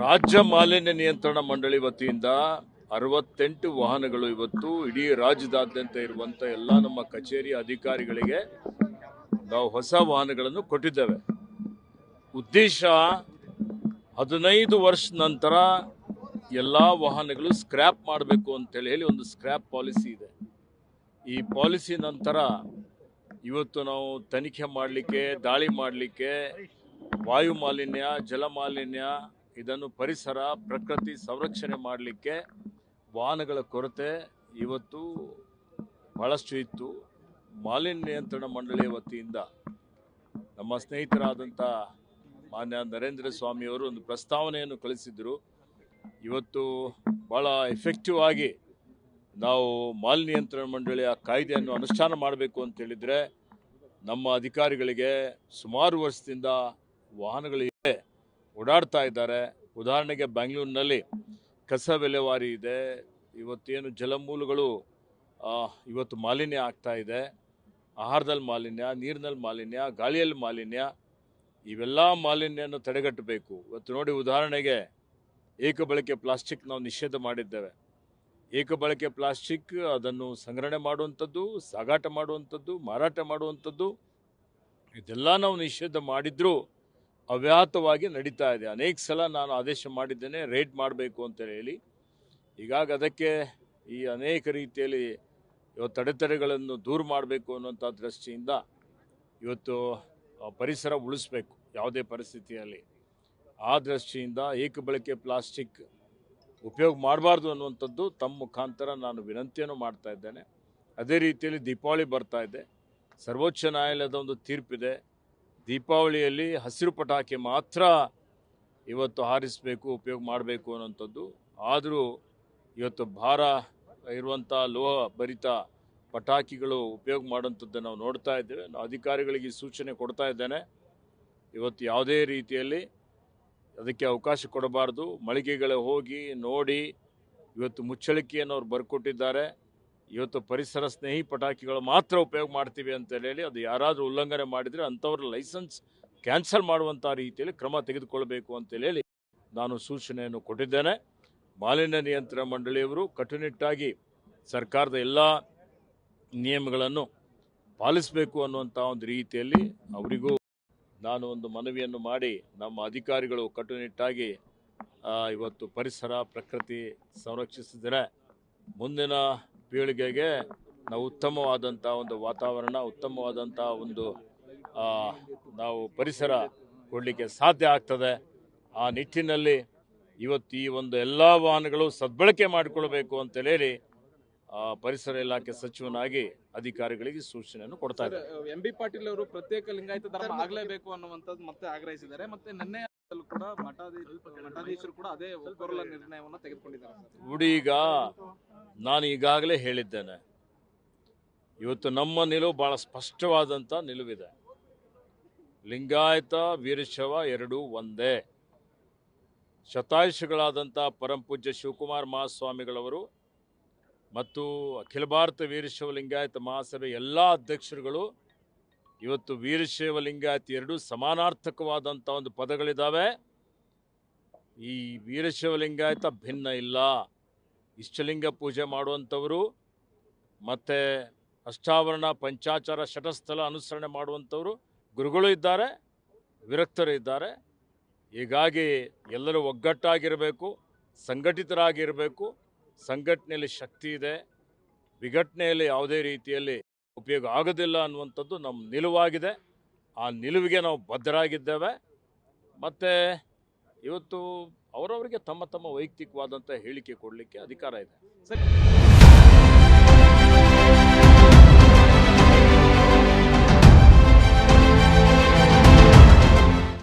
ರಾಜ್ಯ ಮಾಲಿನ್ಯ ನಿಯಂತ್ರಣ ಮಂಡಳಿ ವತಿಯಿಂದ ಅರವತ್ತೆಂಟು ವಾಹನಗಳು ಇವತ್ತು ಇಡೀ ರಾಜ್ಯದಾದ್ಯಂತ ಇರುವಂತ ಎಲ್ಲ ನಮ್ಮ ಕಚೇರಿ ಅಧಿಕಾರಿಗಳಿಗೆ ನಾವು ಹೊಸ ವಾಹನಗಳನ್ನು ಕೊಟ್ಟಿದ್ದೇವೆ. ಉದ್ದೇಶ ಹದಿನೈದು ವರ್ಷ ನಂತರ ಎಲ್ಲ ವಾಹನಗಳು ಸ್ಕ್ರ್ಯಾಪ್ ಮಾಡಬೇಕು ಅಂತೇಳಿ ಹೇಳಿ ಒಂದು ಸ್ಕ್ರ್ಯಾಪ್ ಪಾಲಿಸಿ ಇದೆ. ಈ ಪಾಲಿಸಿ ನಂತರ ಇವತ್ತು ನಾವು ತನಿಖೆ ಮಾಡಲಿಕ್ಕೆ, ದಾಳಿ ಮಾಡಲಿಕ್ಕೆ, ವಾಯು ಮಾಲಿನ್ಯ, ಜಲ ಮಾಲಿನ್ಯ ಇದನ್ನು ಪರಿಸರ, ಪ್ರಕೃತಿ ಸಂರಕ್ಷಣೆ ಮಾಡಲಿಕ್ಕೆ ವಾಹನಗಳ ಕೊರತೆ ಇವತ್ತು ಬಹಳಷ್ಟು ಇತ್ತು. ಮಾಲಿನ್ಯ ನಿಯಂತ್ರಣ ಮಂಡಳಿಯ ವತಿಯಿಂದ ನಮ್ಮ ಸ್ನೇಹಿತರಾದಂಥ ಮಾನ್ಯ ನರೇಂದ್ರ ಸ್ವಾಮಿಯವರು ಒಂದು ಪ್ರಸ್ತಾವನೆಯನ್ನು ಕಳಿಸಿದ್ರು. ಇವತ್ತು ಭಾಳ ಎಫೆಕ್ಟಿವ್ ಆಗಿ ನಾವು ಮಾಲಿನ್ಯ ನಿಯಂತ್ರಣ ಮಂಡಳಿಯ ಕಾಯ್ದೆಯನ್ನು ಅನುಷ್ಠಾನ ಮಾಡಬೇಕು ಅಂತ ಹೇಳಿದರೆ ನಮ್ಮ ಅಧಿಕಾರಿಗಳಿಗೆ ಸುಮಾರು ವರ್ಷದಿಂದ ವಾಹನಗಳಿವೆ ಓಡಾಡ್ತಾ ಇದ್ದಾರೆ. ಉದಾಹರಣೆಗೆ ಬೆಂಗಳೂರಿನಲ್ಲಿ ಕಸ ವಿಲೇವಾರಿ ಇದೆ. ಇವತ್ತೇನು ಜಲಮೂಲಗಳು ಇವತ್ತು ಮಾಲಿನ್ಯ ಆಗ್ತಾ ಇದೆ. ಆಹಾರದಲ್ಲಿ ಮಾಲಿನ್ಯ, ನೀರಿನಲ್ಲಿ ಮಾಲಿನ್ಯ, ಗಾಳಿಯಲ್ಲಿ ಮಾಲಿನ್ಯ, ಇವೆಲ್ಲ ಮಾಲಿನ್ಯವನ್ನು ತಡೆಗಟ್ಟಬೇಕು. ಇವತ್ತು ನೋಡಿ ಉದಾಹರಣೆಗೆ ಏಕಬಳಕೆ ಪ್ಲಾಸ್ಟಿಕ್ ನಾವು ನಿಷೇಧ ಮಾಡಿದ್ದೇವೆ. ಏಕಬಳಕೆ ಪ್ಲಾಸ್ಟಿಕ್ ಅದನ್ನು ಸಂಗ್ರಹಣೆ ಮಾಡುವಂಥದ್ದು, ಸಾಗಾಟ ಮಾಡುವಂಥದ್ದು, ಮಾರಾಟ ಮಾಡುವಂಥದ್ದು, ಇದೆಲ್ಲ ನಾವು ನಿಷೇಧ ಮಾಡಿದ್ರೂ ಅವ್ಯಾಹತವಾಗಿ ನಡೀತಾ ಇದೆ. ಅನೇಕ ಸಲ ನಾನು ಆದೇಶ ಮಾಡಿದ್ದೇನೆ ರೇಟ್ ಮಾಡಬೇಕು ಅಂತ ಹೇಳಿ. ಈಗಾಗ ಅದಕ್ಕೆ ಈ ಅನೇಕ ರೀತಿಯಲ್ಲಿ ಇವತ್ತು ತಡೆತಡೆಗಳನ್ನು ದೂರ ಮಾಡಬೇಕು ಅನ್ನೋಂಥ ದೃಷ್ಟಿಯಿಂದ ಇವತ್ತು ಪರಿಸರ ಉಳಿಸ್ಬೇಕು ಯಾವುದೇ ಪರಿಸ್ಥಿತಿಯಲ್ಲಿ. ಆ ದೃಷ್ಟಿಯಿಂದ ಏಕಬಳಕೆ ಪ್ಲಾಸ್ಟಿಕ್ ಉಪಯೋಗ ಮಾಡಬಾರ್ದು ಅನ್ನುವಂಥದ್ದು ತಮ್ಮ ಮುಖಾಂತರ ನಾನು ವಿನಂತಿಯನ್ನು ಮಾಡ್ತಾ ಇದ್ದೇನೆ. ಅದೇ ರೀತಿಯಲ್ಲಿ ದೀಪಾವಳಿ ಬರ್ತಾ ಇದೆ. ಸರ್ವೋಚ್ಚ ನ್ಯಾಯಾಲಯದ ಒಂದು ತೀರ್ಪಿದೆ. ದೀಪಾವಳಿಯಲ್ಲಿ ಹಸಿರು ಪಟಾಕಿ ಮಾತ್ರ ಇವತ್ತು ಹಾರಿಸಬೇಕು, ಉಪಯೋಗ ಮಾಡಬೇಕು ಅನ್ನೋಂಥದ್ದು ಆದರೂ ಇವತ್ತು ಭಾರ ಇರುವಂಥ ಲೋಹ ಭರಿತ ಪಟಾಕಿಗಳು ಉಪಯೋಗ ಮಾಡುವಂಥದ್ದನ್ನು ನಾವು ನೋಡ್ತಾ ಇದ್ದೇವೆ. ನಾವು ಅಧಿಕಾರಿಗಳಿಗೆ ಸೂಚನೆ ಕೊಡ್ತಾ ಇದ್ದೇನೆ. ಇವತ್ತು ಯಾವುದೇ ರೀತಿಯಲ್ಲಿ ಅದಕ್ಕೆ ಅವಕಾಶ ಕೊಡಬಾರ್ದು. ಮಳಿಗೆಗಳೇ ಹೋಗಿ ನೋಡಿ, ಇವತ್ತು ಮುಚ್ಚಳಿಕೆಯನ್ನು ಅವ್ರು ಬರ್ಕೊಟ್ಟಿದ್ದಾರೆ. ಇವತ್ತು ಪರಿಸರ ಸ್ನೇಹಿ ಪಟಾಕಿಗಳು ಮಾತ್ರ ಉಪಯೋಗ ಮಾಡ್ತೀವಿ ಅಂತ ಹೇಳಿ ಅದು ಯಾರಾದರೂ ಉಲ್ಲಂಘನೆ ಮಾಡಿದರೆ ಅಂಥವ್ರ ಲೈಸೆನ್ಸ್ ಕ್ಯಾನ್ಸಲ್ ಮಾಡುವಂಥ ರೀತಿಯಲ್ಲಿ ಕ್ರಮ ತೆಗೆದುಕೊಳ್ಬೇಕು ಅಂತ ಹೇಳಿ ನಾನು ಸೂಚನೆಯನ್ನು ಕೊಟ್ಟಿದ್ದೇನೆ. ಮಾಲಿನ್ಯ ನಿಯಂತ್ರಣ ಮಂಡಳಿಯವರು ಕಟ್ಟುನಿಟ್ಟಾಗಿ ಸರ್ಕಾರದ ಎಲ್ಲ ನಿಯಮಗಳನ್ನು ಪಾಲಿಸಬೇಕು ಅನ್ನುವಂಥ ಒಂದು ರೀತಿಯಲ್ಲಿ ಅವರಿಗೂ ನಾನು ಒಂದು ಮನವಿಯನ್ನು ಮಾಡಿ ನಮ್ಮ ಅಧಿಕಾರಿಗಳು ಕಟ್ಟುನಿಟ್ಟಾಗಿ ಇವತ್ತು ಪರಿಸರ, ಪ್ರಕೃತಿ ಸಂರಕ್ಷಿಸಿದರೆ ಮುಂದಿನ ಪೀಳಿಗೆಗೆ ನಾವು ಉತ್ತಮವಾದಂಥ ಒಂದು ವಾತಾವರಣ, ಉತ್ತಮವಾದಂಥ ಒಂದು ನಾವು ಪರಿಸರ ಕೊಡಲಿಕ್ಕೆ ಸಾಧ್ಯ ಆಗ್ತದೆ. ಆ ನಿಟ್ಟಿನಲ್ಲಿ ಇವತ್ತು ಈ ಒಂದು ಎಲ್ಲ ವಾಹನಗಳು ಸದ್ಬಳಕೆ ಮಾಡಿಕೊಳ್ಬೇಕು ಅಂತೇಳಿ ಪರಿಸರ ಇಲಾಖೆ ಸಚಿವನಾಗಿ ಅಧಿಕಾರಿಗಳಿಗೆ ಸೂಚನೆಯನ್ನು ಕೊಡ್ತಾ ಇದ್ದಾರೆ. ಎಂ ಬಿ ಪಾಟೀಲ್ ಅವರು ಪ್ರತ್ಯೇಕ ಲಿಂಗಾಯತ ಧರ್ಮ ಆಗಲೇಬೇಕು ಅನ್ನುವಂಥದ್ದು ಮತ್ತೆ ಆಗ್ರಹಿಸಿದ್ದಾರೆ. ಮತ್ತೆ ನಿನ್ನೆ ಕೂಡ ಮಠಾಧೀಶರು ಕೂಡ ಅದೇ ಒಪ್ಪರಲ ನಿರ್ಣಯವನ್ನ ತೆಗೆದುಕೊಂಡಿದ್ದಾರೆ ಸರ್. ನೋಡಿ ಈಗ ನಾನು ಈಗಾಗಲೇ ಹೇಳಿದ್ದೇನೆ. ಇವತ್ತು ನಮ್ಮ ನಿಲುವು ಬಹಳ ಸ್ಪಷ್ಟವಾದಂಥ ನಿಲುವಿದೆ. ಲಿಂಗಾಯತ ವೀರಶವ ಎರಡೂ ಒಂದೇ. ಶತಾಯುಷಗಳಾದಂಥ ಪರಂಪೂಜ್ಯ ಶಿವಕುಮಾರ್ ಮಹಾಸ್ವಾಮಿಗಳವರು ಮತ್ತು ಅಖಿಲ ಭಾರತ ವೀರಶವ ಲಿಂಗಾಯತ ಮಹಾಸಭೆ ಎಲ್ಲ ಅಧ್ಯಕ್ಷರುಗಳು ಇವತ್ತು ವೀರಶೈವ ಲಿಂಗಾಯತ ಎರಡೂ ಸಮಾನಾರ್ಥಕವಾದಂಥ ಒಂದು ಪದಗಳಿದ್ದಾವೆ ಈ ವೀರಶೈವ ಲಿಂಗಾಯತ ಭಿನ್ನ ಇಲ್ಲ. ಇಷ್ಟಲಿಂಗ ಪೂಜೆ ಮಾಡುವಂಥವರು ಮತ್ತು ಅಷ್ಟಾವರಣ, ಪಂಚಾಚಾರ ಶಟಸ್ಥಲ ಅನುಸರಣೆ ಮಾಡುವಂಥವರು ಗುರುಗಳು ಇದ್ದಾರೆ, ವಿರಕ್ತರು ಇದ್ದಾರೆ. ಹೀಗಾಗಿ ಎಲ್ಲರೂ ಒಗ್ಗಟ್ಟಾಗಿರಬೇಕು, ಸಂಘಟಿತರಾಗಿರಬೇಕು. ಸಂಘಟನೆಯಲ್ಲಿ ಶಕ್ತಿ ಇದೆ. ವಿಘಟನೆಯಲ್ಲಿ ಯಾವುದೇ ರೀತಿಯಲ್ಲಿ ಉಪಯೋಗ ಆಗೋದಿಲ್ಲ ಅನ್ನುವಂಥದ್ದು ನಮ್ಮ ನಿಲುವಾಗಿದೆ. ಆ ನಿಲುವಿಗೆ ನಾವು ಬದ್ಧರಾಗಿದ್ದೇವೆ. ಮತ್ತು ಇವತ್ತು ಅವರವರಿಗೆ ತಮ್ಮ ತಮ್ಮ ವೈಯಕ್ತಿಕವಾದಂಥ ಹೇಳಿಕೆ ಕೊಡಲಿಕ್ಕೆ ಅಧಿಕಾರ ಇದೆ.